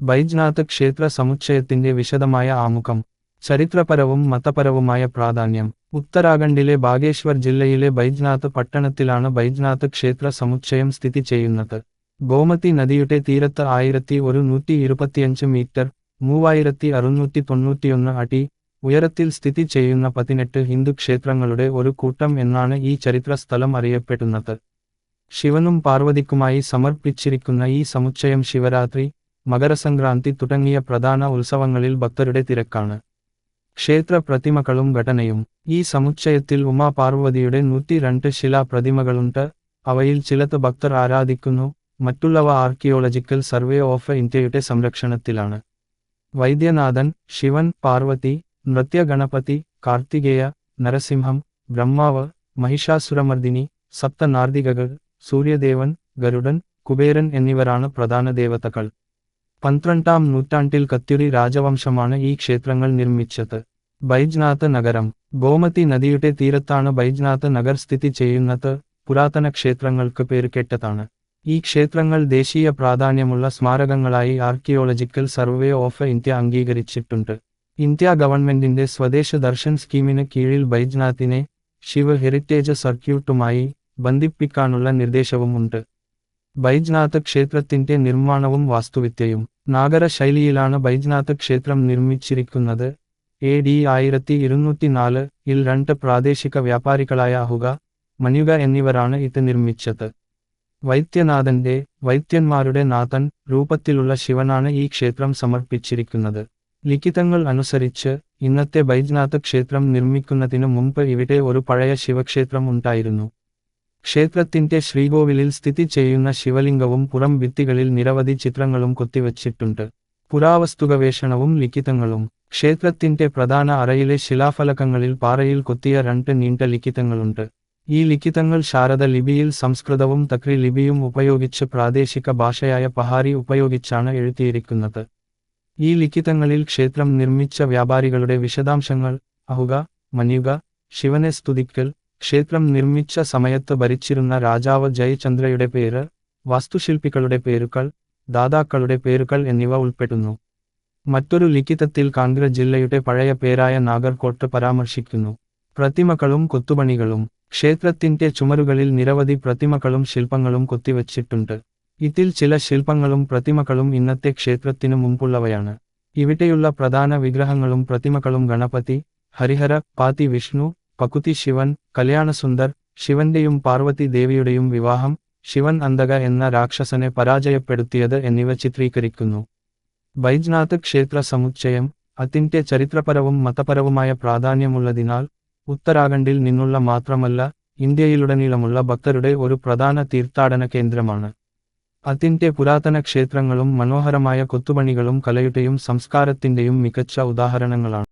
ബൈജ്നാഥ് ക്ഷേത്ര സമുച്ചയത്തിന്റെ വിശദമായ ആമുഖം ചരിത്രപരവും മതപരവുമായ പ്രാധാന്യം. ഉത്തരാഖണ്ഡിലെ ബാഗേശ്വർ ജില്ലയിലെ ബൈജ്നാഥ് പട്ടണത്തിലാണ് ബൈജ്നാഥ് ക്ഷേത്ര സമുച്ചയം സ്ഥിതി ചെയ്യുന്നത്. ഗോമതി നദിയുടെ തീരത്ത് ആയിരത്തി ഒരു നൂറ്റി ഇരുപത്തിയഞ്ച് മീറ്റർ മൂവായിരത്തി അറുന്നൂറ്റി തൊണ്ണൂറ്റിയൊന്ന് അടി ഉയരത്തിൽ സ്ഥിതി ചെയ്യുന്ന പതിനെട്ട് ഹിന്ദു ക്ഷേത്രങ്ങളുടെ ഒരു കൂട്ടം എന്നാണ് ഈ ചരിത്ര സ്ഥലം അറിയപ്പെടുന്നത്. ശിവനും പാർവതിക്കുമായി സമർപ്പിച്ചിരിക്കുന്ന ഈ സമുച്ചയം ശിവരാത്രി മകരസംക്രാന്തി തുടങ്ങിയ പ്രധാന ഉത്സവങ്ങളിൽ ഭക്തരുടെ തിരക്കാണ്. ക്ഷേത്ര പ്രതിമകളും ഘടനയും ഈ സമുച്ചയത്തിൽ ഉമാപാർവതിയുടെ നൂറ്റി രണ്ട് ശിലാപ്രതിമകളുണ്ട്. അവയിൽ ചിലത് ഭക്തർ ആരാധിക്കുന്നു മറ്റുള്ളവ ആർക്കിയോളജിക്കൽ സർവേ ഓഫ് ഇന്ത്യയുടെ സംരക്ഷണത്തിലാണ്. വൈദ്യനാഥൻ ശിവൻ പാർവതി നൃത്യഗണപതി കാർത്തികേയ നരസിംഹം ബ്രഹ്മാവ് മഹിഷാസുരമർദിനി സപ്തനാർദികകൾ സൂര്യദേവൻ ഗരുഡൻ കുബേരൻ എന്നിവരാണ് പ്രധാന ദേവതകൾ. പന്ത്രണ്ടാം നൂറ്റാണ്ടിൽ കത്യുരി രാജവംശമാണ് ഈ ക്ഷേത്രങ്ങൾ നിർമ്മിച്ചത്. ബൈജ്നാഥ് നഗരം. ഗോമതി നദിയുടെ തീരത്താണ് ബൈജ്നാഥ് നഗർ സ്ഥിതി ചെയ്യുന്നത്. പുരാതന ക്ഷേത്രങ്ങൾക്ക് പേരുകേട്ടതാണ് ഈ ക്ഷേത്രങ്ങൾ ദേശീയ പ്രാധാന്യമുള്ള സ്മാരകങ്ങളായി ആർക്കിയോളജിക്കൽ സർവേ ഓഫ് ഇന്ത്യ അംഗീകരിച്ചിട്ടുണ്ട്. ഇന്ത്യ ഗവൺമെന്റിന്റെ സ്വദേശ ദർശൻ സ്കീമിന് കീഴിൽ ബൈജ്നാഥിനെ ശിവ ഹെറിറ്റേജ് സർക്യൂട്ടുമായി ബന്ധിപ്പിക്കാനുള്ള നിർദ്ദേശവുമുണ്ട്. ബൈജ്നാഥ് ക്ഷേത്രത്തിന്റെ നിർമ്മാണവും വാസ്തുവിദ്യയും നാഗര ശൈലിയിലാണ് ബൈജ്നാഥ് ക്ഷേത്രം നിർമ്മിച്ചിരിക്കുന്നത്. എ ഡി ആയിരത്തി ഇരുന്നൂറ്റിനാല് ഇൽ രണ്ട് പ്രാദേശിക വ്യാപാരികളായ അഹുക മനുക എന്നിവരാണ് ഇത് നിർമ്മിച്ചത്. വൈദ്യനാഥന്റെ വൈദ്യന്മാരുടെ നാഥൻ രൂപത്തിലുള്ള ശിവനാണ് ഈ ക്ഷേത്രം സമർപ്പിച്ചിരിക്കുന്നത്. ലിഖിതങ്ങൾ അനുസരിച്ച് ഇന്നത്തെ ബൈജ്നാഥ് ക്ഷേത്രം നിർമ്മിക്കുന്നതിനു മുമ്പ് ഇവിടെ ഒരു പഴയ ശിവക്ഷേത്രം ഉണ്ടായിരുന്നു. ക്ഷേത്രത്തിന്റെ ശ്രീകോവിലിൽ സ്ഥിതി ചെയ്യുന്ന ശിവലിംഗവും പുറം ഭിത്തികളിൽ നിരവധി ചിത്രങ്ങളും കൊത്തിവച്ചിട്ടുണ്ട്. പുരാവസ്തുഗവേഷണവും ലിഖിതങ്ങളും. ക്ഷേത്രത്തിന്റെ പ്രധാന അറയിലെ ശിലാഫലകങ്ങളിൽ പാറയിൽ കൊത്തിയ രണ്ട് നീണ്ട ലിഖിതങ്ങളുണ്ട്. ഈ ലിഖിതങ്ങൾ ശാരദ ലിപിയിൽ സംസ്കൃതവും തക്രി ലിപിയും ഉപയോഗിച്ച് പ്രാദേശിക ഭാഷയായ പഹാരി ഉപയോഗിച്ചാണ് എഴുതിയിരിക്കുന്നത്. ഈ ലിഖിതങ്ങളിൽ ക്ഷേത്രം നിർമ്മിച്ച വ്യാപാരികളുടെ വിശദാംശങ്ങൾ അഹുക മനുക ശിവനെ സ്തുതിക്കൽ ക്ഷേത്രം നിർമ്മിച്ച സമയത്ത് ഭരിച്ചിരുന്ന രാജാവ് ജയചന്ദ്രയുടെ പേര് വാസ്തുശില്പികളുടെ പേരുകൾ ദാതാക്കളുടെ പേരുകൾ എന്നിവ ഉൾപ്പെടുന്നു. മറ്റൊരു ലിഖിതത്തിൽ കാൺഗ്ര ജില്ലയുടെ പഴയ പേരായ നാഗർകോട്ട് പരാമർശിക്കുന്നു. പ്രതിമകളും കൊത്തുപണികളും ക്ഷേത്രത്തിന്റെ ചുമരുകളിൽ നിരവധി പ്രതിമകളും ശില്പങ്ങളും കൊത്തിവച്ചിട്ടുണ്ട്. ഇതിൽ ചില ശില്പങ്ങളും പ്രതിമകളും ഇന്നത്തെ ക്ഷേത്രത്തിനു മുമ്പുള്ളവയാണ്. ഇവിടെയുള്ള പ്രധാന വിഗ്രഹങ്ങളും പ്രതിമകളും ഗണപതി ഹരിഹര പാതി വിഷ്ണു പകുതി ശിവൻ കല്യാണസുന്ദർ ശിവന്റെയും പാർവതി ദേവിയുടെയും വിവാഹം ശിവൻ അന്തക എന്ന രാക്ഷസനെ പരാജയപ്പെടുത്തിയത് എന്നിവ ചിത്രീകരിക്കുന്നു. ബൈജ്നാഥ് ക്ഷേത്ര സമുച്ചയം അതിന്റെ ചരിത്രപരവും മതപരവുമായ പ്രാധാന്യമുള്ളതിനാൽ ഉത്തരാഖണ്ഡിൽ നിന്നുള്ള മാത്രമല്ല ഇന്ത്യയിലുടനീളമുള്ള ഭക്തരുടെ ഒരു പ്രധാന തീർത്ഥാടന കേന്ദ്രമാണ്. അതിന്റെ പുരാതന ക്ഷേത്രങ്ങളും മനോഹരമായ കൊത്തുപണികളും കലയുടെയും സംസ്കാരത്തിന്റെയും മികച്ച ഉദാഹരണങ്ങളാണ്.